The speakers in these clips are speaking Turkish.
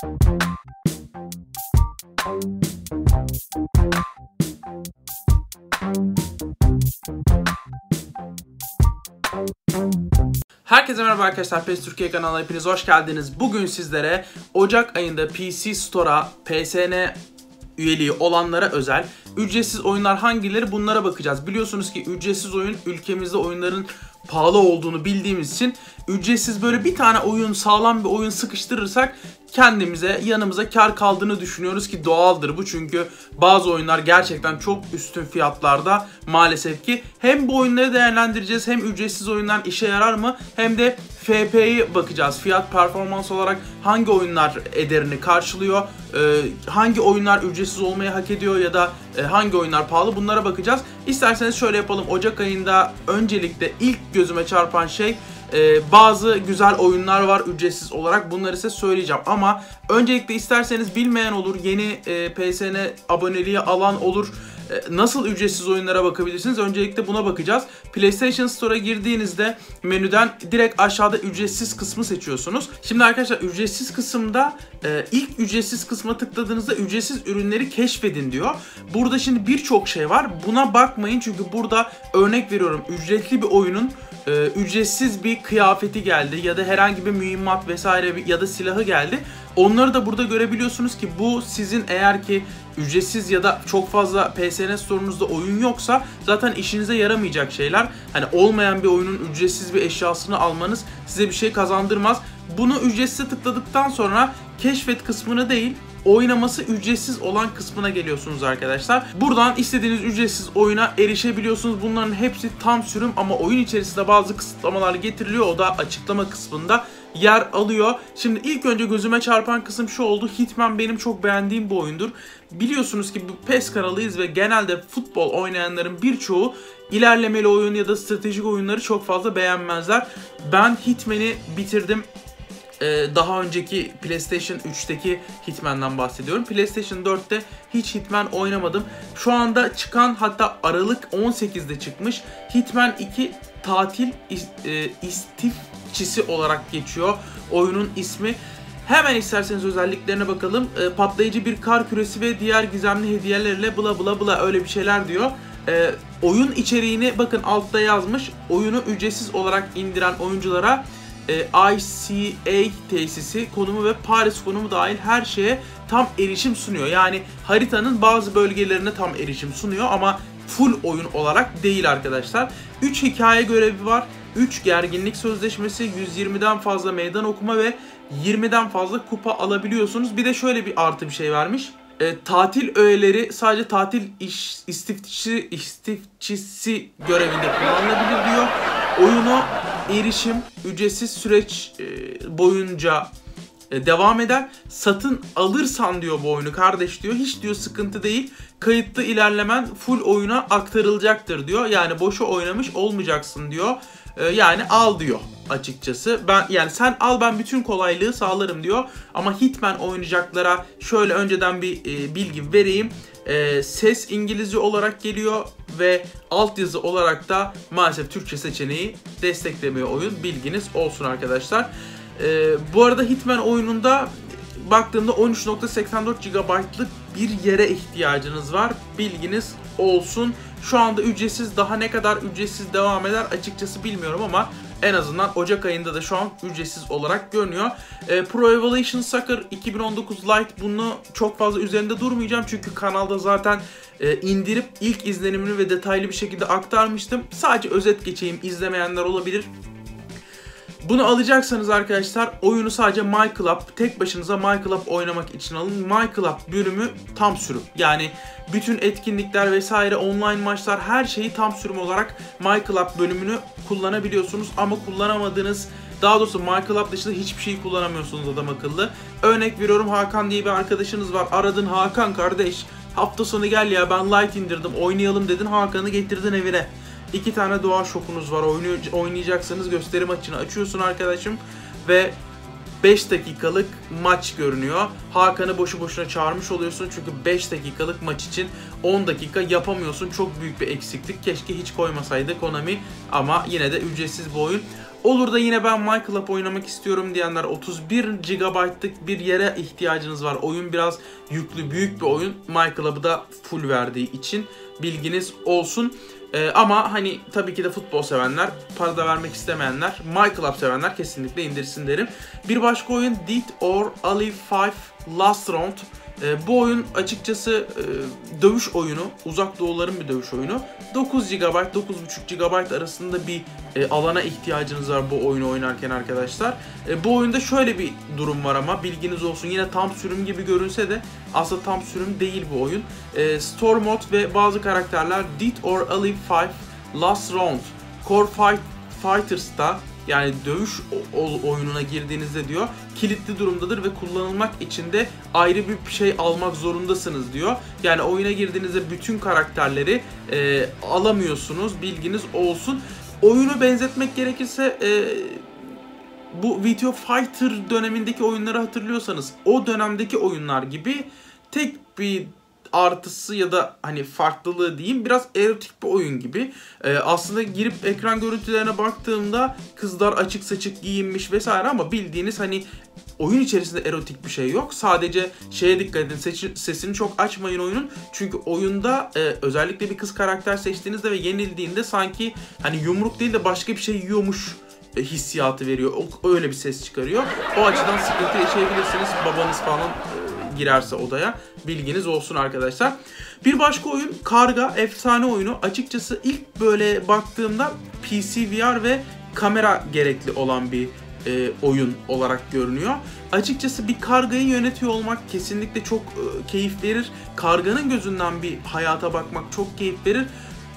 Herkese merhaba arkadaşlar. PES Türkiye kanalına hepiniz hoş geldiniz. Bugün sizlere Ocak ayında PC Store'a PSN üyeliği olanlara özel ücretsiz oyunlar hangileri bunlara bakacağız. Biliyorsunuz ki ücretsiz oyun ülkemizde oyunların pahalı olduğunu bildiğimiz için ücretsiz böyle bir tane oyun sağlam bir oyun sıkıştırırsak kendimize yanımıza kar kaldığını düşünüyoruz ki doğaldır bu çünkü bazı oyunlar gerçekten çok üstün fiyatlarda maalesef ki hem bu oyunları değerlendireceğiz hem ücretsiz oyunlar işe yarar mı hem de FP'yi bakacağız. Fiyat performans olarak hangi oyunlar ederini karşılıyor, e, hangi oyunlar ücretsiz olmayı hak ediyor ya da e, hangi oyunlar pahalı bunlara bakacağız. İsterseniz şöyle yapalım. Ocak ayında öncelikle ilk gözüme çarpan şey e, bazı güzel oyunlar var ücretsiz olarak. Bunları size söyleyeceğim. Ama öncelikle isterseniz bilmeyen olur. Yeni e, PSN aboneliği alan olur. E, nasıl ücretsiz oyunlara bakabilirsiniz? Öncelikle buna bakacağız. PlayStation Store'a girdiğinizde menüden direkt aşağıda ücretsiz kısmı seçiyorsunuz. Şimdi arkadaşlar ücretsiz kısımda e, ilk ücretsiz kısma tıkladığınızda ücretsiz ürünleri keşfedin diyor. Burada şimdi birçok şey var. Buna bakmayın çünkü burada örnek veriyorum ücretli bir oyunun e, ücretsiz bir kıyafeti geldi ya da herhangi bir mühimmat vesaire ya da silahı geldi. Onları da burada görebiliyorsunuz ki bu sizin eğer ki ücretsiz ya da çok fazla PSN sorunuzda oyun yoksa zaten işinize yaramayacak şeyler. Hani olmayan bir oyunun ücretsiz bir eşyasını almanız size bir şey kazandırmaz. Bunu ücretsiz tıkladıktan sonra keşfet kısmını değil oynaması ücretsiz olan kısmına geliyorsunuz arkadaşlar. Buradan istediğiniz ücretsiz oyuna erişebiliyorsunuz. Bunların hepsi tam sürüm ama oyun içerisinde bazı kısıtlamalar getiriliyor. O da açıklama kısmında yer alıyor. Şimdi ilk önce gözüme çarpan kısım şu oldu. Hitman benim çok beğendiğim bir oyundur. Biliyorsunuz ki bu PES kanalıyız ve genelde futbol oynayanların birçoğu ilerlemeli oyun ya da stratejik oyunları çok fazla beğenmezler. Ben Hitman'i bitirdim daha önceki PlayStation 3'teki Hitman'dan bahsediyorum. PlayStation 4'te hiç Hitman oynamadım. Şu anda çıkan hatta Aralık 18'de çıkmış Hitman 2 tatil e, istifçisi olarak geçiyor oyunun ismi. Hemen isterseniz özelliklerine bakalım. E, patlayıcı bir kar küresi ve diğer gizemli hediyelerle bla bla bla öyle bir şeyler diyor. E, oyun içeriğini bakın altta yazmış. Oyunu ücretsiz olarak indiren oyunculara e, ICA tesisi konumu ve Paris konumu dahil her şeye tam erişim sunuyor. Yani haritanın bazı bölgelerine tam erişim sunuyor ama full oyun olarak değil arkadaşlar. 3 hikaye görevi var. 3 gerginlik sözleşmesi, 120'den fazla meydan okuma ve 20'den fazla kupa alabiliyorsunuz. Bir de şöyle bir artı bir şey vermiş. E, tatil öğeleri sadece tatil iş, istifçisi, istifçisi görevinde kullanılabilir diyor. Oyunu erişim ücretsiz süreç e, boyunca e, devam eder. Satın alırsan diyor bu oyunu kardeş diyor. Hiç diyor sıkıntı değil. Kayıtlı ilerlemen full oyuna aktarılacaktır diyor. Yani boşu oynamış olmayacaksın diyor. E, yani al diyor açıkçası. Ben yani sen al ben bütün kolaylığı sağlarım diyor. Ama Hitman oynayacaklara şöyle önceden bir e, bilgi vereyim. E, ses İngilizce olarak geliyor ve altyazı olarak da maalesef Türkçe seçeneği desteklemiyor oyun. Bilginiz olsun arkadaşlar. E, bu arada Hitman oyununda baktığımda 13.84 GB'lık bir yere ihtiyacınız var. Bilginiz olsun. Şu anda ücretsiz daha ne kadar ücretsiz devam eder açıkçası bilmiyorum ama en azından Ocak ayında da şu an ücretsiz olarak görünüyor. E, Pro Evolution Soccer 2019 Lite bunu çok fazla üzerinde durmayacağım çünkü kanalda zaten e, indirip ilk izlenimini ve detaylı bir şekilde aktarmıştım. Sadece özet geçeyim izlemeyenler olabilir. Bunu alacaksanız arkadaşlar oyunu sadece My Club, tek başınıza My Club oynamak için alın. My Club bölümü tam sürüm. Yani bütün etkinlikler vesaire online maçlar her şeyi tam sürüm olarak My Club bölümünü kullanabiliyorsunuz. Ama kullanamadığınız daha doğrusu My Club dışında hiçbir şey kullanamıyorsunuz adam akıllı. Örnek veriyorum Hakan diye bir arkadaşınız var. Aradın Hakan kardeş hafta sonu gel ya ben light indirdim oynayalım dedin Hakan'ı getirdin evine. İki tane doğa şokunuz var. Oynayacaksanız gösteri maçını açıyorsun arkadaşım. Ve 5 dakikalık maç görünüyor. Hakan'ı boşu boşuna çağırmış oluyorsun çünkü 5 dakikalık maç için 10 dakika yapamıyorsun. Çok büyük bir eksiklik. Keşke hiç koymasaydı Konami ama yine de ücretsiz bir oyun. Olur da yine ben My oynamak istiyorum diyenler 31 GB'lık bir yere ihtiyacınız var. Oyun biraz yüklü büyük bir oyun. My da full verdiği için bilginiz olsun. Ee, ama hani tabii ki de futbol sevenler, para da vermek istemeyenler, My Club sevenler kesinlikle indirsin derim. Bir başka oyun Deed or Alive 5 Last Round. E, bu oyun açıkçası e, dövüş oyunu, uzak doğuların bir dövüş oyunu. 9 GB, 9.5 GB arasında bir e, alana ihtiyacınız var bu oyunu oynarken arkadaşlar. E, bu oyunda şöyle bir durum var ama bilginiz olsun. Yine tam sürüm gibi görünse de aslında tam sürüm değil bu oyun. E, Store Mode ve bazı karakterler Dead or Alive 5 Last Round Core Fight Fighters'ta yani dövüş oyununa girdiğinizde diyor kilitli durumdadır ve kullanılmak için de ayrı bir şey almak zorundasınız diyor. Yani oyuna girdiğinizde bütün karakterleri e, alamıyorsunuz bilginiz olsun. Oyunu benzetmek gerekirse e, bu Video Fighter dönemindeki oyunları hatırlıyorsanız o dönemdeki oyunlar gibi tek bir artısı ya da hani farklılığı diyeyim biraz erotik bir oyun gibi. Ee, aslında girip ekran görüntülerine baktığımda kızlar açık saçık giyinmiş vesaire ama bildiğiniz hani oyun içerisinde erotik bir şey yok. Sadece şeye dikkat edin seçi, sesini çok açmayın oyunun. Çünkü oyunda e, özellikle bir kız karakter seçtiğinizde ve yenildiğinde sanki hani yumruk değil de başka bir şey yiyormuş e, hissiyatı veriyor. O, öyle bir ses çıkarıyor. O açıdan sıkıntı yaşayabilirsiniz. Babanız falan e, girerse odaya. Bilginiz olsun arkadaşlar. Bir başka oyun Karga efsane oyunu. Açıkçası ilk böyle baktığımda PC VR ve kamera gerekli olan bir e, oyun olarak görünüyor. Açıkçası bir kargayı yönetiyor olmak kesinlikle çok e, keyif verir. Karganın gözünden bir hayata bakmak çok keyif verir.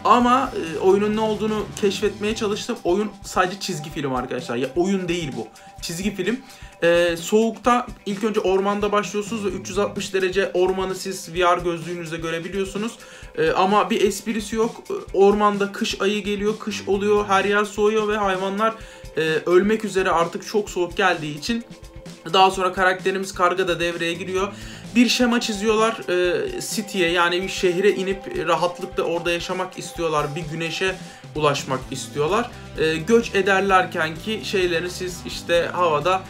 Ama e, oyunun ne olduğunu keşfetmeye çalıştım. Oyun sadece çizgi film arkadaşlar. Ya oyun değil bu. Çizgi film. E, soğukta ilk önce ormanda başlıyorsunuz ve 360 derece ormanı siz VR gözlüğünüzle görebiliyorsunuz. E, ama bir esprisi yok. Ormanda kış ayı geliyor, kış oluyor, her yer soğuyor ve hayvanlar e, ölmek üzere artık çok soğuk geldiği için daha sonra karakterimiz karga da devreye giriyor. Bir şema çiziyorlar e, City'ye yani bir şehre inip rahatlıkla orada yaşamak istiyorlar. Bir güneşe ulaşmak istiyorlar. E, göç ederlerken ki şeyleri siz işte havada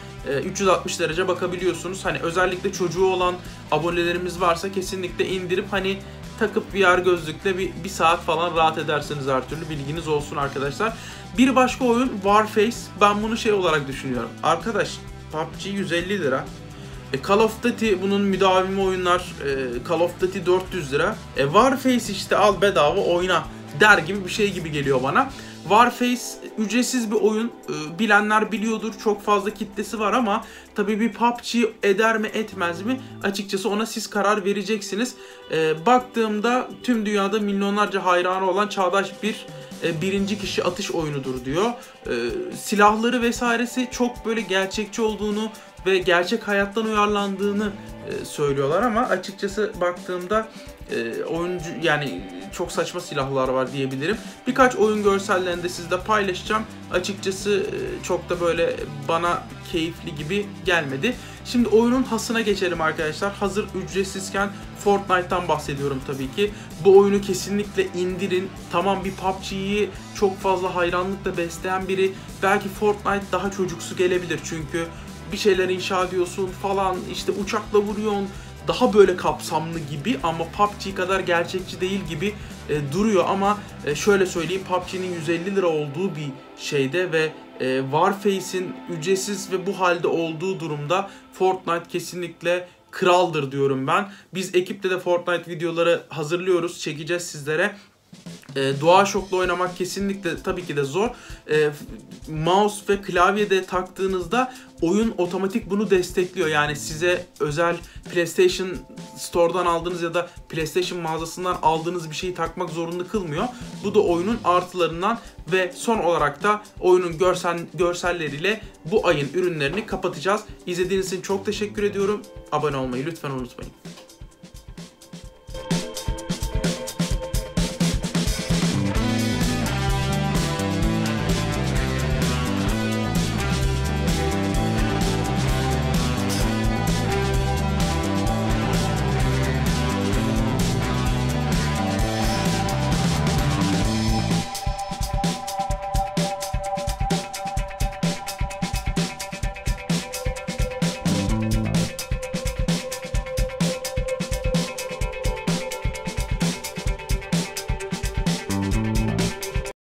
360 e, derece bakabiliyorsunuz. Hani özellikle çocuğu olan abonelerimiz varsa kesinlikle indirip hani takıp VR gözlükle bir, bir saat falan rahat edersiniz her türlü bilginiz olsun arkadaşlar. Bir başka oyun Warface. Ben bunu şey olarak düşünüyorum. Arkadaş PUBG 150 lira. E, Call of Duty bunun müdavimi oyunlar e, Call of Duty 400 lira. E, Warface işte al bedava oyna der gibi bir şey gibi geliyor bana. Warface ücretsiz bir oyun. E, bilenler biliyordur. Çok fazla kitlesi var ama tabii bir PUBG eder mi etmez mi? Açıkçası ona siz karar vereceksiniz. E, baktığımda tüm dünyada milyonlarca hayranı olan çağdaş bir e, birinci kişi atış oyunudur diyor. E, silahları vesairesi çok böyle gerçekçi olduğunu ve gerçek hayattan uyarlandığını e, söylüyorlar ama açıkçası baktığımda e, oyuncu yani çok saçma silahlar var diyebilirim. Birkaç oyun görsellerini de sizle paylaşacağım. Açıkçası e, çok da böyle bana keyifli gibi gelmedi. Şimdi oyunun hasına geçelim arkadaşlar. Hazır ücretsizken Fortnite'tan bahsediyorum tabii ki. Bu oyunu kesinlikle indirin. Tamam bir PUBG'yi çok fazla hayranlıkla besleyen biri belki Fortnite daha çocuksu gelebilir çünkü bir şeyler inşa ediyorsun falan işte uçakla vuruyorsun daha böyle kapsamlı gibi ama PUBG kadar gerçekçi değil gibi e, duruyor ama e, şöyle söyleyeyim PUBG'nin 150 lira olduğu bir şeyde ve e, Warface'in ücretsiz ve bu halde olduğu durumda Fortnite kesinlikle kraldır diyorum ben. Biz ekiple de Fortnite videoları hazırlıyoruz, çekeceğiz sizlere. E, DualShock'la oynamak kesinlikle tabii ki de zor. E, mouse ve klavyede taktığınızda oyun otomatik bunu destekliyor. Yani size özel PlayStation Store'dan aldığınız ya da PlayStation mağazasından aldığınız bir şeyi takmak zorunda kılmıyor. Bu da oyunun artılarından ve son olarak da oyunun görsel görselleriyle bu ayın ürünlerini kapatacağız. İzlediğiniz için çok teşekkür ediyorum. Abone olmayı lütfen unutmayın.